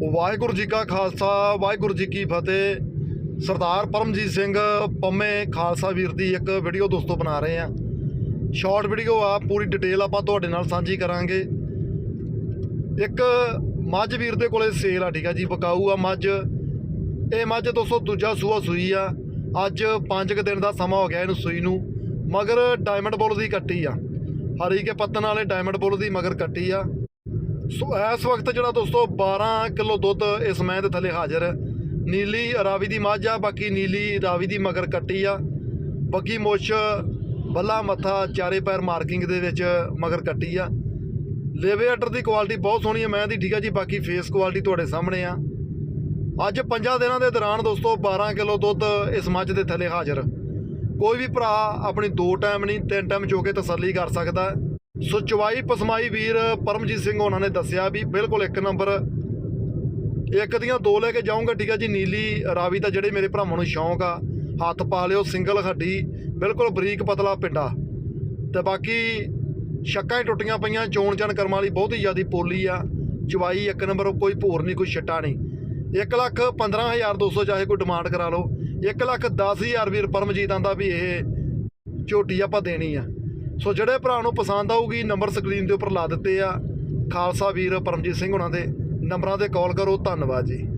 ਵਾਹਿਗੁਰੂ ਜੀ ਕਾ ਖਾਲਸਾ, ਵਾਹਿਗੁਰੂ ਜੀ ਕੀ ਫਤਿਹ। ਸਰਦਾਰ ਪਰਮਜੀਤ ਸਿੰਘ ਪੰਮੇ ਖਾਲਸਾ ਵੀਰ ਦੀ ਇੱਕ ਵੀਡੀਓ ਦੋਸਤੋ ਬਣਾ ਰਹੇ ਆ ਸ਼ਾਰਟ ਵੀਡੀਓ ਆ, ਪੂਰੀ ਡਿਟੇਲ ਆਪਾਂ ਤੁਹਾਡੇ ਨਾਲ ਸਾਂਝੀ ਕਰਾਂਗੇ। ਇੱਕ ਮੱਝ ਵੀਰ ਦੇ ਕੋਲੇ ਸੇਲ ਆ, ਠੀਕ ਆ ਜੀ ਬਕਾਊ ਆ ਮੱਝ। ਇਹ ਮੱਝ ਦੋਸਤੋ ਦੂਜਾ ਸੂਆ ਸੂਈ ਆ। ਅੱਜ 5 ਕੁ ਦਿਨ ਦਾ ਸਮਾਂ ਹੋ ਗਿਆ ਇਹਨੂੰ ਸੂਈ ਨੂੰ, ਮਗਰ ਡਾਇਮੰਡ ਬੋਲ ਦੀ ਕੱਟੀ ਆ। ਹਰੀ ਕੇ ਪੱਤਨ ਵਾਲੇ ਡਾਇਮੰਡ ਬੁੱਲ ਦੀ ਮਗਰ ਕੱਟੀ ਆ। ਸੋ ਇਸ ਵਕਤ ਜਿਹੜਾ ਦੋਸਤੋ 12 ਕਿਲੋ ਦੁੱਧ ਇਸ ਮੈਂ ਦੇ ਥੱਲੇ ਹਾਜ਼ਰ ਹੈ। ਨੀਲੀ ਰਾਵੀ ਦੀ ਮੱਝ ਆ, ਬਾਕੀ ਨੀਲੀ ਰਾਵੀ ਦੀ ਮਗਰ ਕੱਟੀ ਆ। ਬੱਗੀ ਮੁੱਛ, ਬੱਲਾ ਮੱਥਾ, ਚਾਰੇ ਪੈਰ ਮਾਰਕਿੰਗ ਦੇ ਵਿੱਚ ਮਗਰ ਕੱਟੀ ਆ। ਲੇਵੇ ਆਰਡਰ ਦੀ ਕੁਆਲਿਟੀ ਬਹੁਤ ਸੋਹਣੀ ਹੈ ਮੈਂ ਦੀ ਠੀਕ ਆ ਜੀ, ਬਾਕੀ ਫੇਸ ਕੁਆਲਿਟੀ ਤੁਹਾਡੇ ਸਾਹਮਣੇ ਆ। ਅੱਜ ਪੰਜਾਂ ਦਿਨਾਂ ਦੇ ਦੌਰਾਨ ਦੋਸਤੋ 12 ਕਿਲੋ ਦੁੱਧ ਇਸ ਮੱਝ ਦੇ ਥੱਲੇ ਹਾਜ਼ਰ। ਕੋਈ ਵੀ ਭਰਾ ਆਪਣੀ ਦੋ ਟਾਈਮ ਨਹੀਂ, ਤਿੰਨ ਟਾਈਮ ਚੋ ਕੇ ਤਸੱਲੀ ਕਰ ਸਕਦਾ। ਸੋ ਚਵਾਈ ਪਸਮਾਈ ਵੀਰ ਪਰਮਜੀਤ ਸਿੰਘ ਉਹਨਾਂ ਨੇ ਦੱਸਿਆ ਵੀ ਬਿਲਕੁਲ ਇੱਕ ਨੰਬਰ। ਇੱਕ ਦੀਆਂ ਦੋ ਲੈ ਕੇ ਜਾਊਂਗਾ, ਠੀਕ ਆ ਜੀ, ਨੀਲੀ ਰਾਵੀ ਦਾ ਜਿਹੜੇ ਮੇਰੇ ਭਰਾਵਾਂ ਨੂੰ ਸ਼ੌਂਕ ਆ, ਹੱਥ ਪਾ ਲਿਓ, ਸਿੰਗਲ ਹੱਡੀ, ਬਿਲਕੁਲ ਬਰੀਕ ਪਤਲਾ ਪਿੰਡਾ। ਤੇ ਬਾਕੀ ਸ਼ੱਕਾਂ ਹੀ ਟੁੱਟੀਆਂ ਪਈਆਂ, ਚੋਣ ਚਣ ਕਰਮ ਵਾਲੀ ਬਹੁਤ ਹੀ ਜ਼ਿਆਦੀ ਪੋਲੀ ਆ। ਚਵਾਈ ਇੱਕ ਨੰਬਰ, ਕੋਈ ਭੋਰ ਨਹੀਂ, ਕੋਈ ਛੱਟਾ ਨਹੀਂ। 1 ਲੱਖ 15200 ਚਾਹੇ ਕੋਈ ਡਿਮਾਂਡ ਕਰਾ ਲਓ। 1 ਲੱਖ 10000 ਵੀਰ ਪਰਮਜੀਤ ਆਂਦਾ ਵੀ ਇਹ ਝੋਟੀ ਆਪਾਂ ਦੇਣੀ ਆ। ਸੋ ਜਿਹੜੇ ਭਰਾ ਨੂੰ ਪਸੰਦ ਆਊਗੀ ਨੰਬਰ ਸਕਰੀਨ ਦੇ ਉੱਪਰ ਲਾ ਦਿੱਤੇ ਆ। ਖਾਲਸਾ ਵੀਰ ਪਰਮਜੀਤ ਸਿੰਘ ਉਹਨਾਂ ਦੇ। ਨੰਬਰਾਂ ਤੇ ਕਾਲ ਕਰੋ। ਧੰਨਵਾਦ ਜੀ।